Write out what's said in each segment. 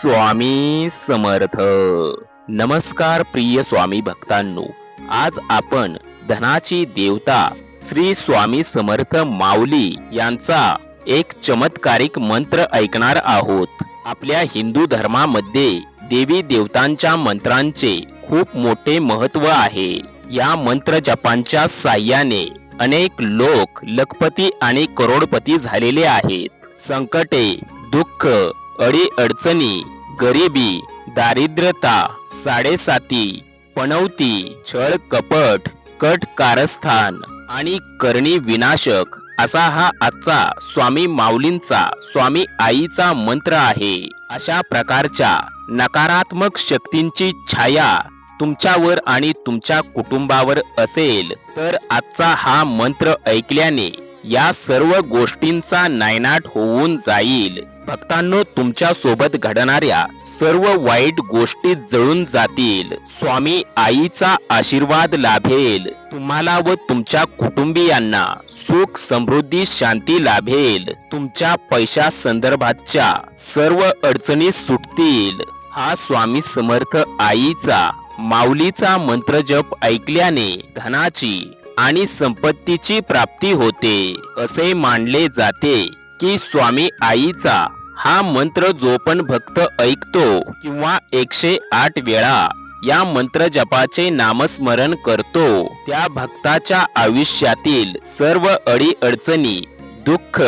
स्वामी समर्थ. नमस्कार प्रिय स्वामी भक्तांनो. आज आपण धनाची देवता श्री स्वामी समर्थ माऊली यांचा एक चमत्कारिक मंत्र ऐकणार आहोत. आपल्या हिंदू धर्मामध्ये देवी देवतांच्या मंत्रांचे खूप मोठे महत्त्व आहे. या मंत्र जपांच्या साह्याने अनेक लोक लखपती आणि करोडपती झालेले आहेत. संकटे दुःख अडी अडचणी गरिबी दारिद्र्यता साडेसाती पणवती छळ कपट कट कारस्थान आणि करणी विनाशक असा हा आजचा स्वामी माऊलींचा स्वामी आईचा मंत्र आहे. अशा प्रकारच्या नकारात्मक शक्तींची छाया तुमच्यावर आणि तुमच्या कुटुंबावर असेल तर आजचा हा मंत्र ऐकल्याने या सर्व गोष्टींचा नायनाट होऊन जाईल. भक्तांनो तुमच्यासोबत घडणाऱ्या सर्व वाईट गोष्टी जळून जातील. स्वामी आईचा आशीर्वाद लाभेल. तुम्हाला व तुमच्या कुटुंबियांना सुख समृद्धी शांती लाभेल. तुमच्या पैशा संदर्भातच्या सर्व अडचणी सुटतील. हा स्वामी समर्थ आईचा माऊलीचा मंत्र जप ऐकल्याने धनाची आणि संपत्तीची प्राप्ती होते असे मानले जाते की स्वामी आईचा हा मंत्र जो पण भक्त ऐकतो किंवा एकशे आठ वेळा या मंत्र जपाचे नामस्मरण करतो त्या भक्ताच्या आयुष्यातील सर्व अडी अडचणी दुःख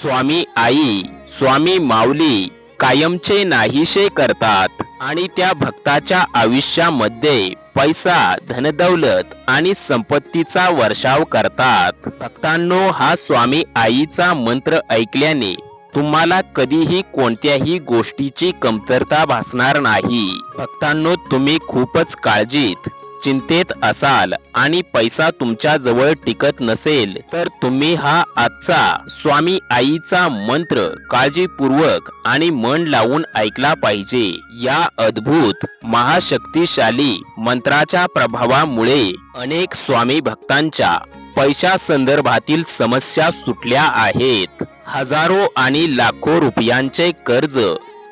स्वामी आई स्वामी माऊली कायमचे नाहीशे करतात आणि त्या भक्ताच्या आयुष्यामध्ये पैसा धनदौलत आणि संपत्तीचा वर्षाव करतात. भक्तांनो हा स्वामी आईचा मंत्र ऐकल्याने तुम्हाला कधीही कोणत्याही गोष्टीची कमतरता भासणार नाही. भक्तांनो तुम्ही खूपच काळजीत चिंतेत असाल आणि पैसा तुमच्या जवळ टिकत नसेल तर तुम्ही हा आजचा स्वामी आईचा मंत्र काळजीपूर्वक आणि मन लावून ऐकला पाहिजे. या अद्भुत महाशक्तिशाली मंत्राच्या प्रभावामुळे अनेक स्वामी भक्तांच्या पैशा संदर्भातील समस्या सुटल्या आहेत. हजारो आणि लाखो रुपयांचे कर्ज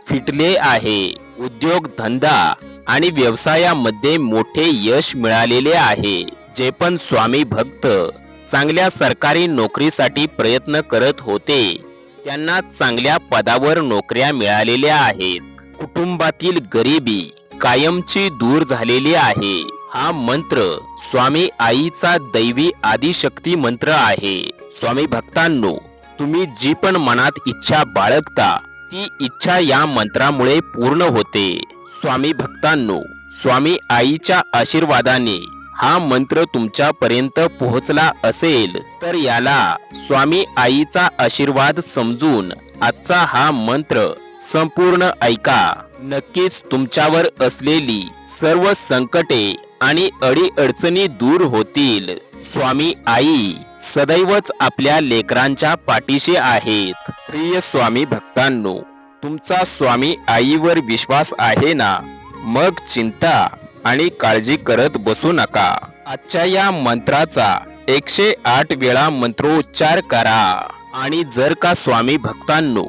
फिटले आहे. उद्योग धंदा आणि व्यवसायामध्ये मोठे यश मिळालेले आहे. जे पण स्वामी भक्त चांगल्या सरकारी नोकरीसाठी प्रयत्न करत होते त्यांना चांगल्या पदावर नोकऱ्या मिळालेल्या आहेत. कुटुंबातील गरिबी कायमची दूर झालेली आहे. हा मंत्र स्वामी आईचा दैवी आदिशक्ती मंत्र आहे. स्वामी भक्तांनो तुम्ही जी पण मनात इच्छा बाळगता ती इच्छा या मंत्रामुळे पूर्ण होते. स्वामी भक्तांनो स्वामी आईच्या आशीर्वादाने हा मंत्र तुमच्या पर्यंत पोहोचला असेल तर याला स्वामी आईचा आशीर्वाद समजून आजचा हा मंत्र संपूर्ण ऐका. नक्कीच तुमच्यावर असलेली सर्व संकटे आणि अडीअडचणी दूर होतील. स्वामी आई सदैवच आपल्या लेकरांच्या पाठीशी आहेत. प्रिय स्वामी भक्तांनो तुमचा स्वामी आईवर विश्वास आहे ना? मग चिंता आणि काळजी करत बसू नका. आजच्या या मंत्राचा एकशे आठ वेळा मंत्रोच्चार करा. आणि जर का स्वामी भक्तांनो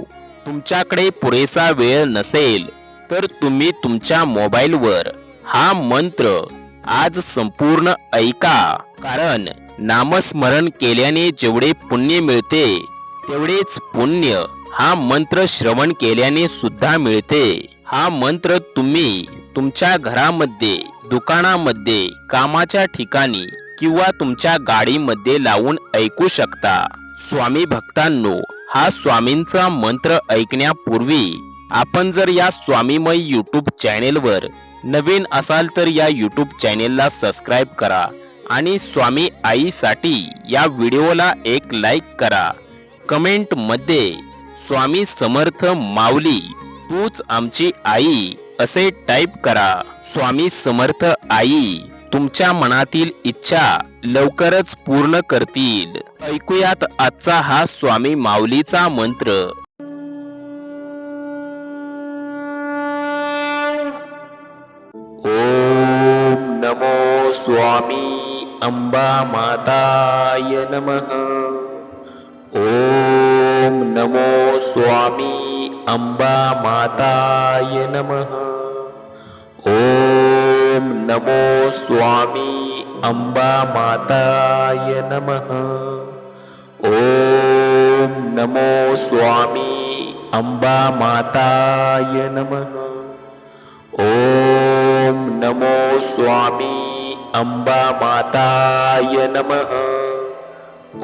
तुमच्याकडे पुरेसा वेळ नसेल तर तुम्ही तुमच्या मोबाईलवर हा मंत्र आज संपूर्ण ऐका. कारण नामस्मरण केल्याने जेवढे पुण्य मिळते तेवढेच पुण्य हा मंत्र श्रवण केल्याने सुद्धा मिळते. हा मंत्र तुम्ही तुमच्या घरामध्ये दुकानामध्ये कामाच्या ठिकाणी किंवा तुमच्या गाडीमध्ये लावून ऐकू शकता. स्वामी भक्तांनो हा स्वामींचा मंत्र ऐकण्यापूर्वी आपण जर या स्वामीमय यूट्यूब चॅनेलवर नवीन असाल तर या यूट्यूब चॅनेलला सबस्क्राईब करा आणि स्वामी आईसाठी या व्हिडिओला एक लाईक करा. कमेंटमध्ये स्वामी समर्थ माऊली तूच आमची आई असे टाईप करा. स्वामी समर्थ आई तुमच्या मनातील इच्छा लवकरच पूर्ण करतील. ऐकूयात आजचा हा स्वामी माऊलीचा मंत्र. ओम नमो स्वामी अंबा माताय नमः. ओम नमो स्वामी अंबा माताय नमः। ॐ नमो स्वामी अंबा माताय नमः। ॐ नमो स्वामी अंबा माताय नमः। ॐ नमो स्वामी अंबा माताय नमः।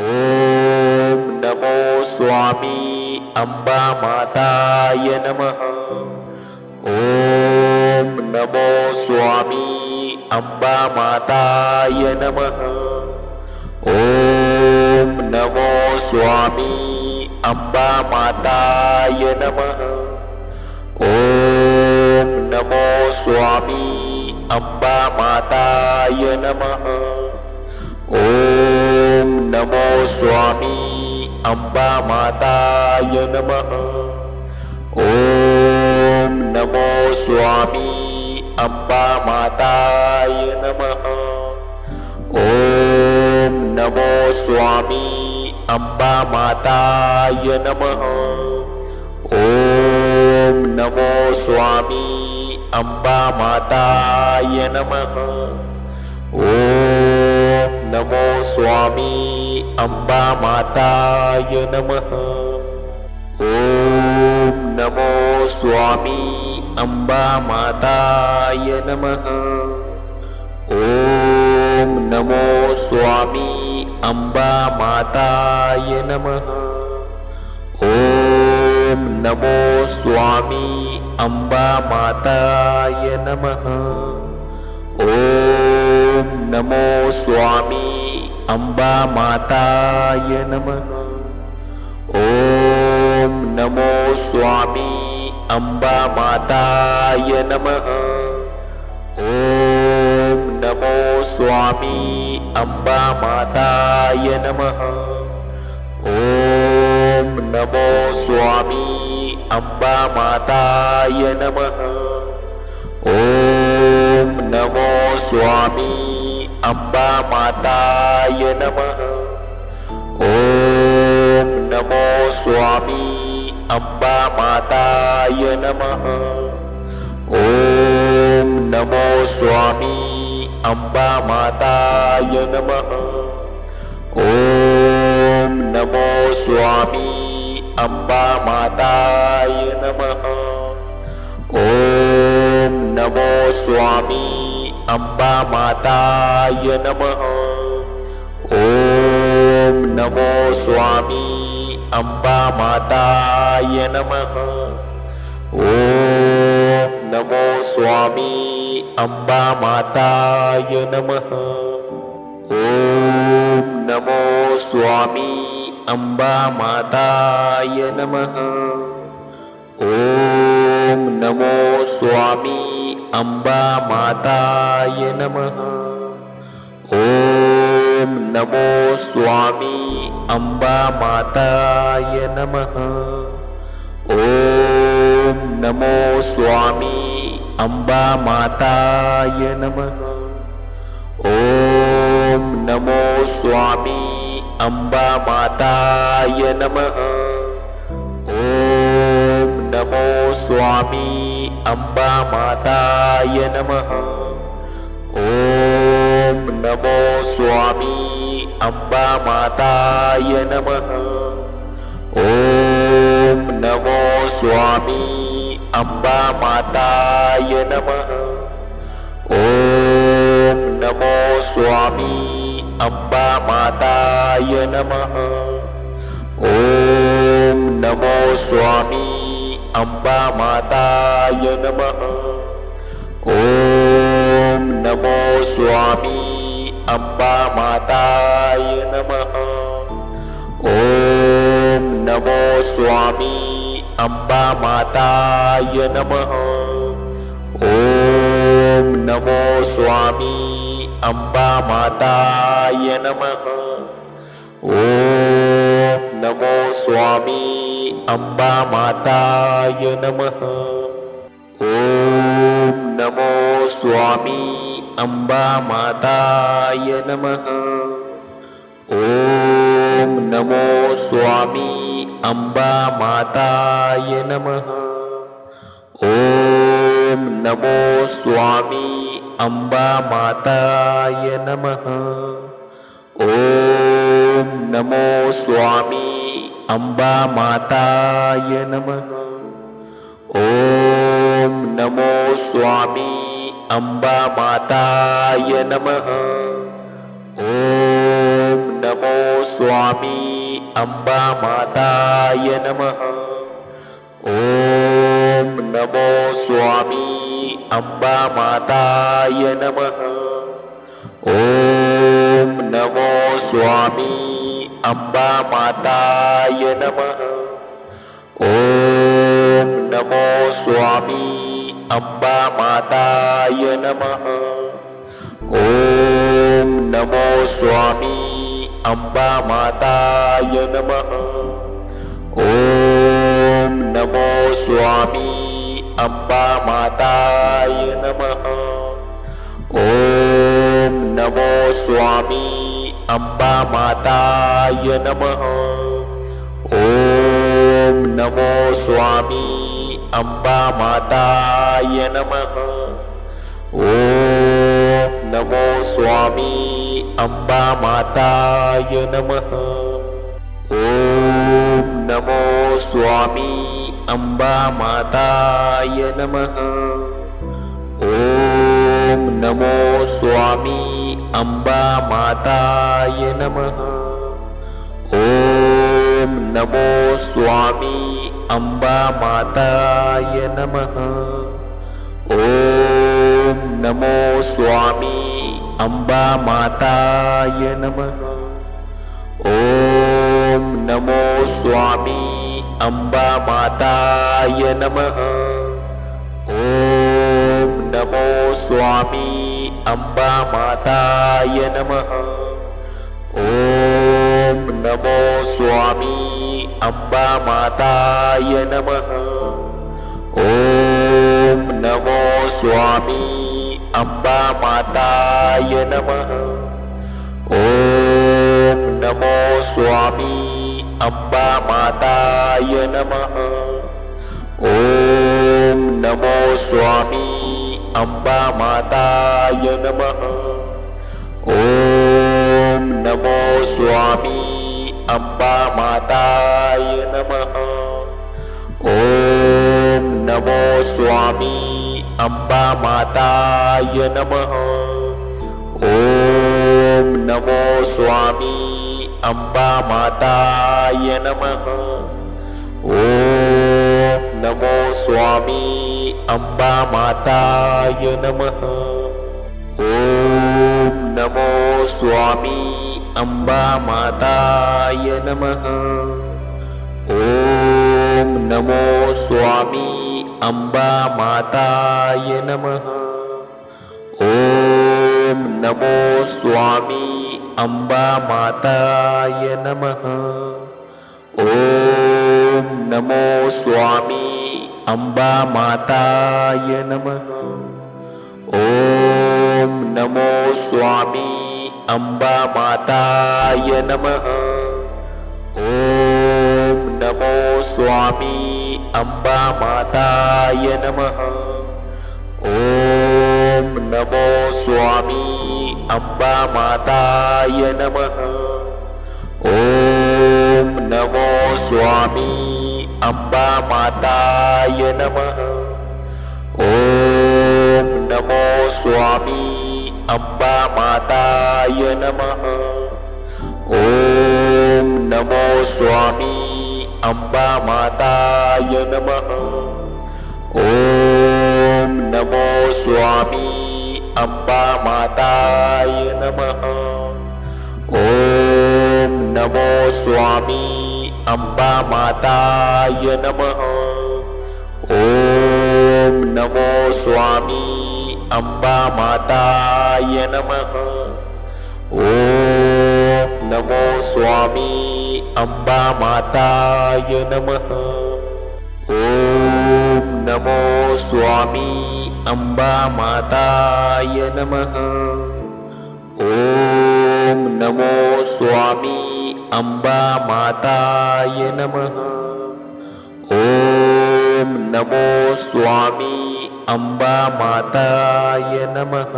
ॐ नमो स्वामी अंबा माताय नमः। ॐ नमो स्वामी अंबा माताय नमः। ॐ नमो स्वामी अंबा माताय नमः। ॐ नमो स्वामी अंबा माताय नमः। ॐ नमो स्वामी अंबा माताय नमः। ॐ नमो स्वामी अंबा माताय नमः। ॐ नमो स्वामी अंबा माताय नमः। ॐ नमो स्वामी अंबा माताय नमः नमो स्वामी अंबा माताय नमः। ॐ नमो स्वामी अंबा माताय नमः। ॐ नमो स्वामी अंबा माताय नमः। ॐ नमो स्वामी अंबा माताय नमः। ॐ नमो स्वामी अंबा माताय नमः। ॐ नमो स्वामी अंबा माताय नमः। ॐ नमो स्वामी अंबा माताय नमः। ॐ नमो स्वामी अंबा माताय नमः। ॐ नमो स्वामी अंबा माताय नमः। ॐ नमो स्वामी अंबा माताय नमः। ॐ नमो स्वामी अंबा माताय नमः। ॐ नमो स्वामी अंबा माताय नमः। ॐ नमो स्वामी अंबा माताय नमः। ॐ नमो स्वामी अंबा माताय नमः। ॐ नमो स्वामी अंबा माताय नमः। ॐ नमो स्वामी अंबा माताय नमः। ॐ नमो स्वामी अंबा माताय नमः। ॐ नमो स्वामी अंबा माताय नमः। ॐ नमो स्वामी अंबा माताय नमः। ॐ नमो स्वामी अंबा माताय नमः। ॐ नमो स्वामी अंबा माताय नमः। ॐ नमो स्वामी अंबा माताय नमः। ॐ नमो स्वामी अंबा माताय नमः। ॐ नमो स्वामी अंबा माताय नमः। ॐ नमो स्वामी अंबा माताय नमः। ॐ नमो स्वामी अंबा माताय नमः। ॐ नमो स्वामी अंबा माताय नमः। ॐ नमो स्वामी अंबा माताय नमः। ॐ नमो स्वामी अंबा माताय नमः। ॐ नमो स्वामी अंबा माताय नमः। ॐ नमो स्वामी अंबा माताय नमः नमो स्वामी अंबा माताय नमः। ॐ नमो स्वामी अंबा माताय नमः। ॐ नमो स्वामी अंबा माताय नमः। ॐ नमो स्वामी अंबा माताय नमः। ॐ नमो स्वामी अंबा माताय नमः। ॐ नमो स्वामी अंबा माताय नमः। ॐ नमो स्वामी अंबा माताय नमः। ॐ नमो स्वामी अंबा माताय नमः। ॐ नमो स्वामी अंबा माताय नमः। ॐ नमो स्वामी अम्बामाताय नमः। ॐ नमो स्वामी अम्बामाताय नमः। ॐ नमो स्वामी अम्बामाताय नमः। ॐ नमो स्वामी अम्बामाताय नमः। नमो स्वामी अंबा माताय नमः। ॐ नमो स्वामी अंबा माताय नमः। ॐ नमो स्वामी अंबा माताय नमः। ॐ नमो स्वामी अंबा माताय नमः। ॐ नमो स्वामी अंबा माताय नमः। ॐ नमो स्वामी अंबा माताय नमः। ॐ नमो स्वामी अंबा माताय नमः। ॐ नमो स्वामी अंबा माताय नमः। ॐ नमो स्वामी अंबा माताय नमः। ॐ नमो स्वामी अंबा माताय नमः। ॐ नमो स्वामी अंबा माताय नमः। ॐ नमो स्वामी अंबा माताय नमः। ॐ नमो स्वामी अंबा माताय नमः। ॐ नमो स्वामी अंबा माताय नमः। ॐ नमो स्वामी अंबा माताय नमः। ॐ नमो स्वामी अंबा माताय नमः। ॐ नमो स्वामी अंबा माताय नमः। ॐ नमो स्वामी अंबा माताय नमः। ॐ नमो स्वामी अंबा माताय नमः। ॐ नमो स्वामी अंबा माताय नमः। ॐ नमो स्वामी अंबा माताय नमः। ॐ नमो स्वामी अंबा माताय नमः। ॐ नमो स्वामी अंबा माताय नमः। ॐ नमो स्वामी अंबा माताय नमः। ॐ नमो स्वामी अंबा माताय नमः। ॐ नमो स्वामी अंबा माताय नमः। ॐ नमो स्वामी अंबा माताय नमः। ॐ नमो स्वामी अंबा माताय नमः। ॐ नमो स्वामी अंबा माताय नमः। ॐ नमो स्वामी अंबा माताय नमः।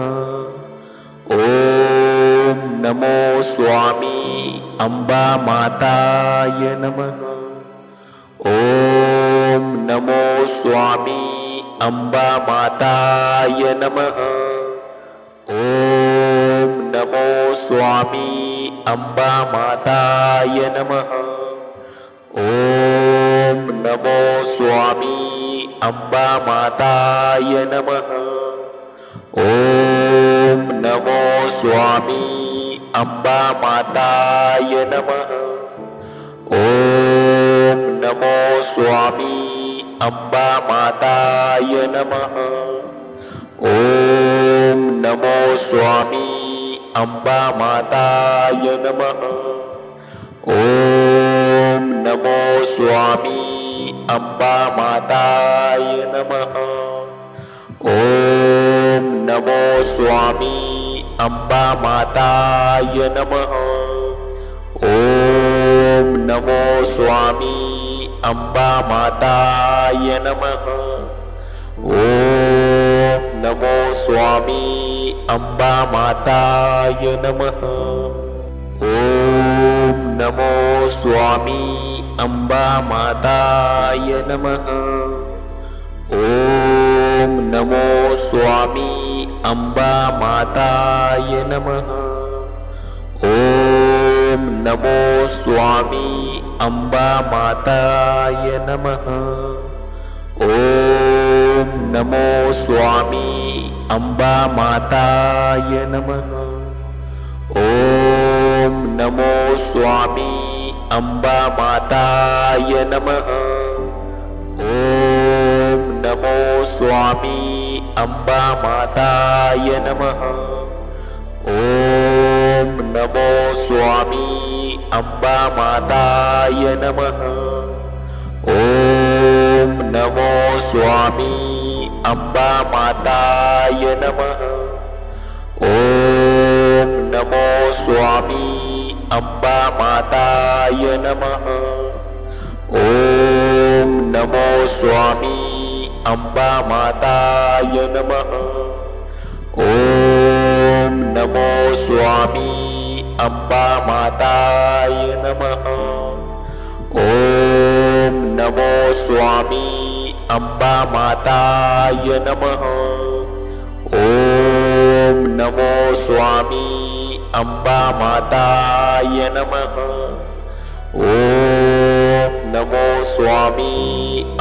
ॐ नमो स्वामी अंबा माताय नमः। ॐ नमो स्वामी अंबा माताय नमः। ॐ नमो स्वामी अंबा माताय नमः। ॐ नमो स्वामी अंबा माताय नमः। ॐ नमो स्वामी अंबा माताय नमः। ॐ नमो स्वामी अंबा माताय नमः। ॐ नमो स्वामी अंबा माताय नमः। ॐ नमो स्वामी अंबा माताय नमः। ॐ नमो स्वामी अंबा माताय नमः। ॐ नमो स्वामी अंबा माताय नमः। ॐ नमो स्वामी अंबा माताय नमः। ॐ नमो स्वामी अंबा माताय नमः। ॐ नमो स्वामी अंबा माताय नमः। ॐ नमो स्वामी अंबा माताय नमः नमो स्वामी अंबा माताय नमः। ॐ नमो स्वामी अंबा माताय नमः। ॐ नमो स्वामी अंबा माताय नमः। ॐ नमो स्वामी अंबा माताय नमः। ॐ नमो स्वामी अंबा माताय नमः। ॐ नमो स्वामी अंबा माताय नमः। ॐ नमो स्वामी अंबा माताय नमः। ॐ नमो स्वामी अंबा माताय नमः। ॐ नमो स्वामी अंबा माताय नमः। ॐ नमो स्वामी अंबा माताय नमः। ॐ नमो स्वामी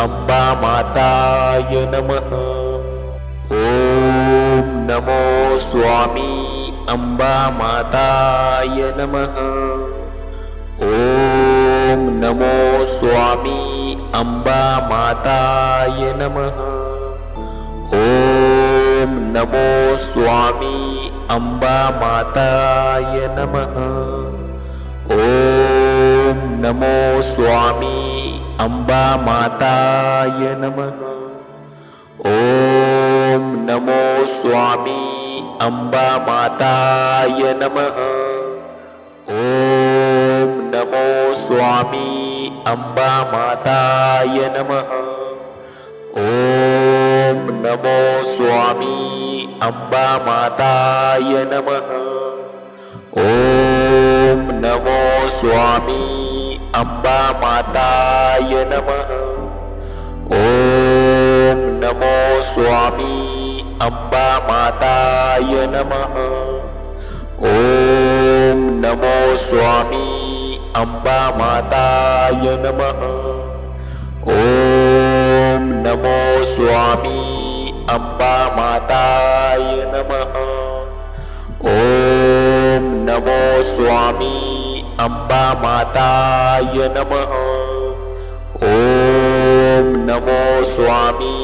अंबा माताय नमः। ॐ नमो स्वामी अंबा माताय नमः। ॐ नमो स्वामी अंबा माताय नमः। ॐ नमो स्वामी अंबा माताय नमः। ॐ नमो स्वामी अंबा माताय नमः। ॐ नमो स्वामी अंबा माताय नमः। ॐ नमो स्वामी अंबा माताय नमः। ॐ नमो स्वामी अंबा माताय नमः। ॐ नमो स्वामी अंबा माताय नमः। ॐ नमो स्वामी अंबा माताय नमः। ॐ नमो स्वामी अंबा माताय नमः। ॐ नमो स्वामी अंबा माताय नमः। ॐ नमो स्वामी अंबा माताय नमः। ॐ नमो स्वामी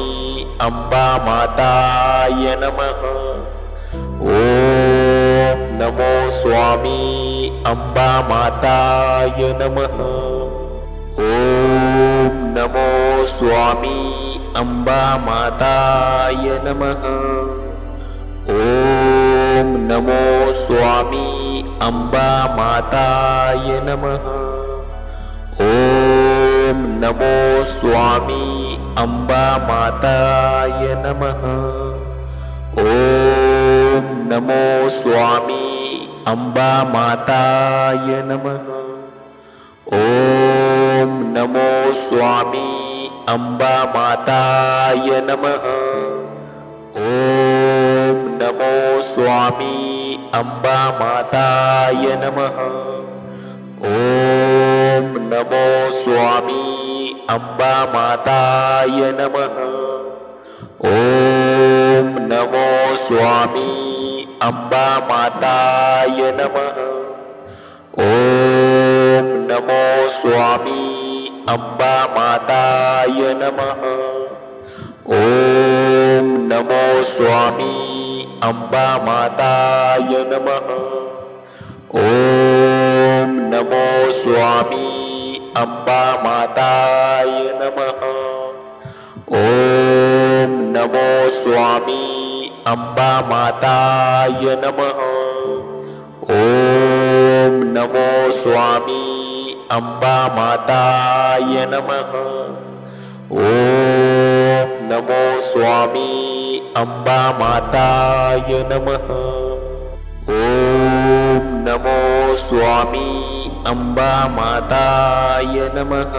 अंबा माताय नमः। ॐ नमो स्वामी अंबा माताय नमः। ॐ नमो स्वामी अंबा माताय नमः। ॐ नमो स्वामी अंबा माताय नमः। ॐ नमो स्वामी अंबा माताय नमः। ॐ नमो स्वामी अंबा माताय नमः। ॐ नमो स्वामी अंबा माताय नमः। ॐ नमो स्वामी अंबा माताय नमः। ॐ नमो स्वामी अंबा माताय नमः। ॐ नमो स्वामी अंबा माताय नमः ॐ नमो स्वामी अंबा माताय नमः ॐ नमो स्वामी अंबा माताय नमः ॐ नमो स्वामी अंबा माताय नमः ॐ नमो स्वामी अंबा माताय नमः। ॐ नमो स्वामी अंबा माताय नमः। ॐ नमो स्वामी अंबा माताय नमः। ॐ नमो स्वामी अंबा माताय नमः।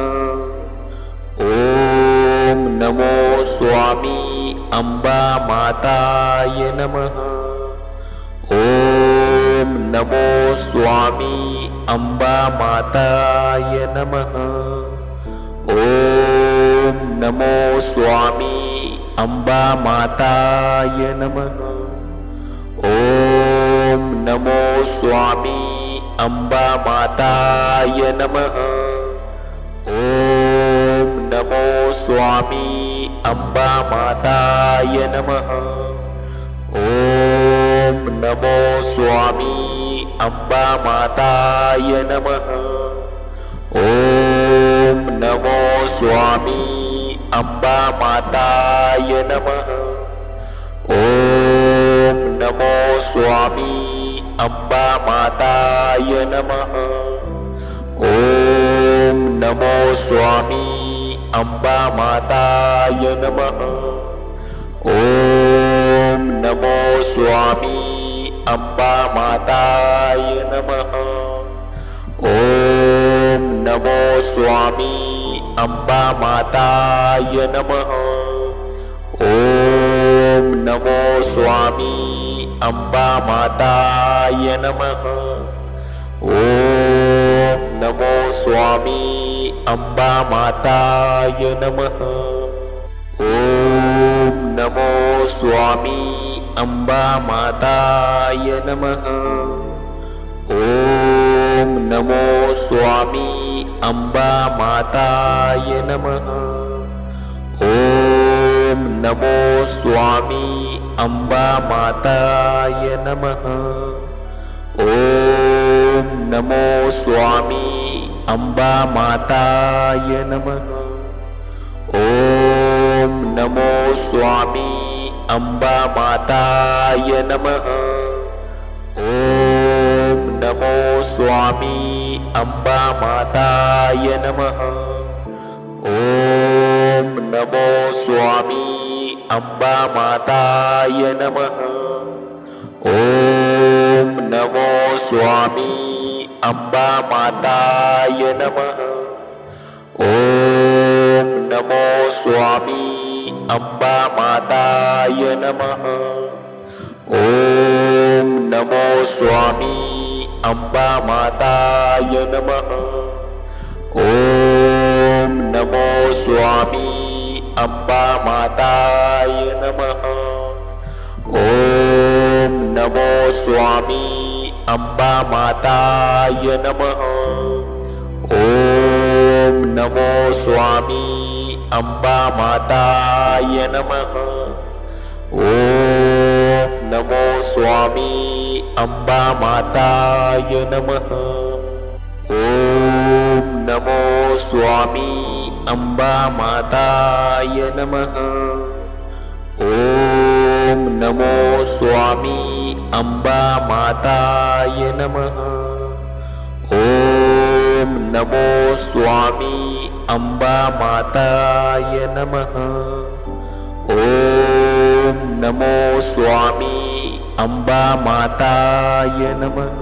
ॐ नमो स्वामी अंबा माताय नमः। ॐ नमो स्वामी अंबा माताय नमः। ॐ नमो स्वामी अंबा माताय नमः। ॐ नमो स्वामी अंबा माताय नमः। ॐ नमो स्वामी अंबा माताय नमः। ॐ नमो स्वामी अंबा माताय नमः। ॐ नमो स्वामी अंबा माताय नमः। ॐ नमो स्वामी अंबा माताय नमः। ॐ नमो स्वामी अंबा माताय नमः। ॐ नमो स्वामी अंबा माताय नमः। ॐ नमो स्वामी अंबा माताय नमः। ॐ नमो स्वामी अंबा माताय नमः। ॐ नमो स्वामी अंबा माताय नमः। ॐ नमो स्वामी अंबा माताय नमः। ॐ नमो स्वामी अंबा माताय नमः। ॐ नमो स्वामी अंबा माताय नमः। ॐ नमो स्वामी अंबा माताय नमः। ॐ नमो स्वामी अंबा माताय नमः। ॐ नमो स्वामी अंबा माताय नमः। ॐ नमो स्वामी अंबा माताय नमः। ॐ नमो स्वामी अंबा माताय नमः। ॐ नमो स्वामी अंबा माताय नमः। ॐ नमो स्वामी अंबा माताय नमः। ॐ नमो स्वामी अंबा माताय नमः। ॐ नमो स्वामी अंबा माताय नमः। ॐ नमो स्वामी अंबा माताय नमः। ॐ नमो स्वामी अंबा माताय नमः। ॐ नमो स्वामी अंबा माताय नमः। ॐ नमो स्वामी अंबा माताय नमः। ॐ नमो स्वामी अंबा माताय नमः। ओम नमो स्वामी अंबा माताय नमः।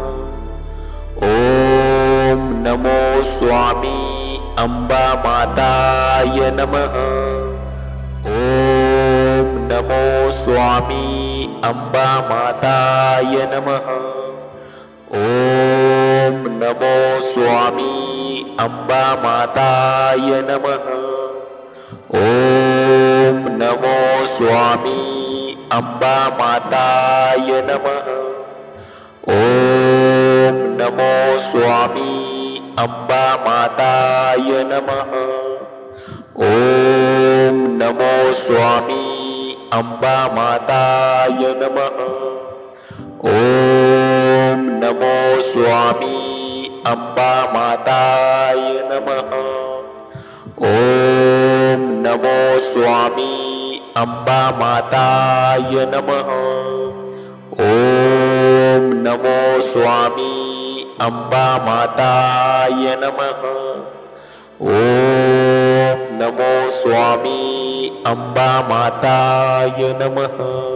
ओम नमो स्वामी अंबा माताय नमः। ओम नमो स्वामी अंबा माताय नमः। ओम नमो स्वामी अंबा माताय नमः। ओम नमो स्वामी अंबा माताय नमः। ओम नमो स्वामी अंबा माताय नमः। ओम नमो स्वामी अंबा माताय नमः। ओम नमो स्वामी अंबा माताय नमः। ओम नमो स्वामी अंबा माताय नमः। ओम नमो स्वामी अंबा माताय नमः। ओम नमो स्वामी अंबा माताय नमः